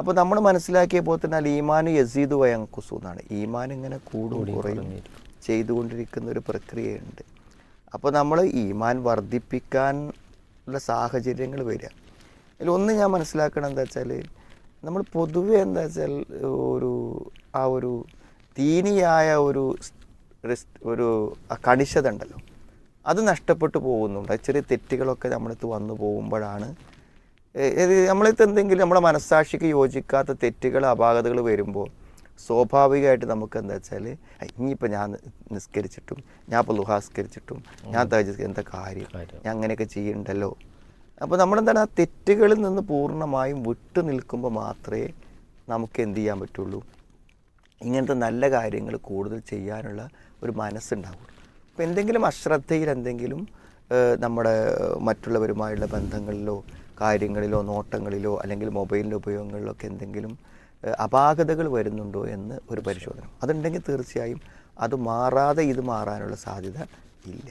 അപ്പോൾ നമ്മൾ മനസ്സിലാക്കിയ പോലെ തന്നെ അല്ല ഈമാൻ യസീദ് വയങ്കുസു എന്നാണ്. ഈമാൻ ഇങ്ങനെ കൂടും കുറയും ചെയ്തുകൊണ്ടിരിക്കുന്ന ഒരു പ്രക്രിയയുണ്ട്. അപ്പോൾ നമ്മൾ ഈമാൻ വർദ്ധിപ്പിക്കാൻ ഉള്ള സാഹചര്യങ്ങൾ വരിക. അതിൽ ഒന്ന് ഞാൻ മനസ്സിലാക്കണം എന്താ വെച്ചാൽ നമ്മൾ പൊതുവെ എന്താ വെച്ചാൽ ഒരു ആ ഒരു തീനിയായ ഒരു ഒരു കണിശത ഉണ്ടല്ലോ. അത് നഷ്ടപ്പെട്ടു പോകുന്നുണ്ട്. ചെറിയ തെറ്റുകളൊക്കെ നമ്മളടുത്ത് വന്നു പോകുമ്പോഴാണ് ഇത് എന്തെങ്കിലും നമ്മുടെ മനസ്സാക്ഷിക്ക് യോജിക്കാത്ത തെറ്റുകൾ അപാകതകൾ വരുമ്പോൾ സ്വാഭാവികമായിട്ട് നമുക്ക് എന്താ വെച്ചാൽ ഇനിയിപ്പോൾ ഞാൻ നിസ്കരിച്ചിട്ടും ഞാൻ ഇപ്പോൾ ലുഹാസ്കരിച്ചിട്ടും ഞാൻ തഹജ് എന്താ കാര്യം? ഞാൻ അങ്ങനെയൊക്കെ ചെയ്യണ്ടല്ലോ? അപ്പോൾ നമ്മളെന്താണ് ആ തെറ്റുകളിൽ നിന്ന് പൂർണമായും വിട്ടു നിൽക്കുമ്പോൾ മാത്രമേ നമുക്ക് എന്ത് ചെയ്യാൻ പറ്റുള്ളൂ? ഇങ്ങനത്തെ നല്ല കാര്യങ്ങൾ കൂടുതൽ ചെയ്യാനുള്ള ഒരു മനസ്സുണ്ടാവുള്ളൂ അപ്പോൾ എന്തെങ്കിലും അശ്രദ്ധയിൽ എന്തെങ്കിലും നമ്മുടെ മറ്റുള്ളവരുമായുള്ള ബന്ധങ്ങളിലോ കാര്യങ്ങളിലോ നോട്ടങ്ങളിലോ അല്ലെങ്കിൽ മൊബൈലിന്റെ ഉപയോഗങ്ങളിലോ ഒക്കെ എന്തെങ്കിലും അപാകതകൾ വരുന്നുണ്ടോ എന്ന് ഒരു പരിശോധന. അതുണ്ടെങ്കിൽ തീർച്ചയായും അത് മാറാതെ ഇത് മാറാനുള്ള സാധ്യത ഇല്ല.